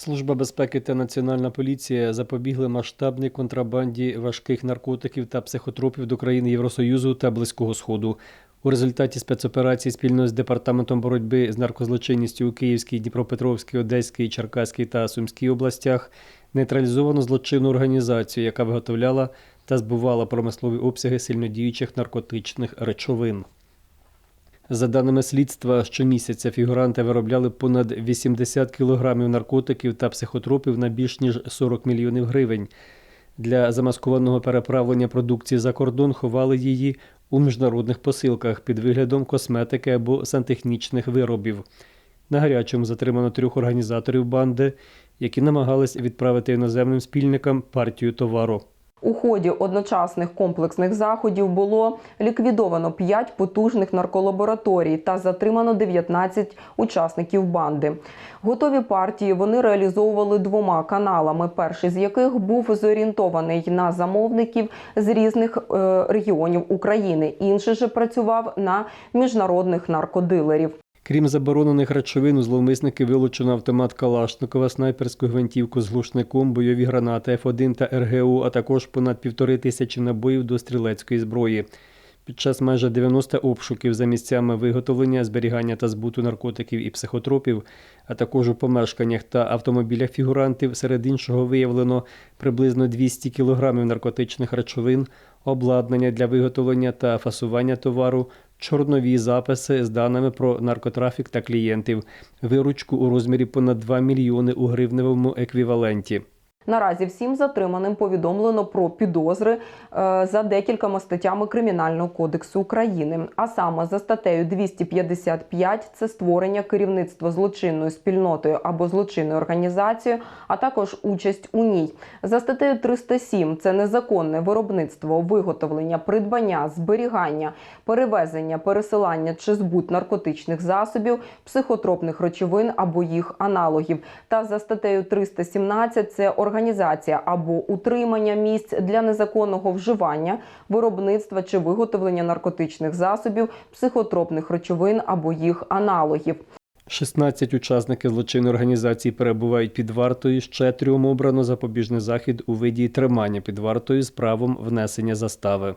Служба безпеки та Національна поліція запобігли масштабній контрабанді важких наркотиків та психотропів до країн Євросоюзу та Близького Сходу. У результаті спецоперації спільно з департаментом боротьби з наркозлочинністю у Київській, Дніпропетровській, Одеській, Черкаській та Сумській областях нейтралізовано злочинну організацію, яка виготовляла та збувала промислові обсяги сильнодіючих наркотичних речовин. За даними слідства, щомісяця фігуранти виробляли понад 80 кілограмів наркотиків та психотропів на більш ніж 40 мільйонів гривень. Для замаскованого переправлення продукції за кордон ховали її у міжнародних посилках під виглядом косметики або сантехнічних виробів. На гарячому затримано трьох організаторів банди, які намагались відправити іноземним спільникам партію товару. У ході одночасних комплексних заходів було ліквідовано 5 потужних нарколабораторій та затримано 19 учасників банди. Готові партії вони реалізовували двома каналами, перший з яких був зорієнтований на замовників з різних е, регіонів України. Інший же працював на міжнародних наркодилерів. Крім заборонених речовин, у зловмисники вилучено автомат Калашникова, снайперську гвинтівку з глушником, бойові гранати F1 та РГУ, а також понад півтори тисячі набоїв до стрілецької зброї. Під час майже 90 обшуків за місцями виготовлення, зберігання та збуту наркотиків і психотропів, а також у помешканнях та автомобілях фігурантів, серед іншого виявлено приблизно 200 кілограмів наркотичних речовин, обладнання для виготовлення та фасування товару, чорнові записи з даними про наркотрафік та клієнтів, виручку у розмірі понад 2 мільйони у гривневому еквіваленті. Наразі всім затриманим повідомлено про підозри е, за декількома статтями Кримінального кодексу України. А саме за статтею 255 – це створення керівництва злочинною спільнотою або злочинною організацією, а також участь у ній. За статтею 307 – це незаконне виробництво, виготовлення, придбання, зберігання, перевезення, пересилання чи збут наркотичних засобів, психотропних речовин або їх аналогів. Та за статтею 317 – це організація або утримання місць для незаконного вживання, виробництва чи виготовлення наркотичних засобів, психотропних речовин або їх аналогів. 16 учасників злочинної організації перебувають під вартою. Ще трьом обрано запобіжний захід у виді тримання під вартою з правом внесення застави.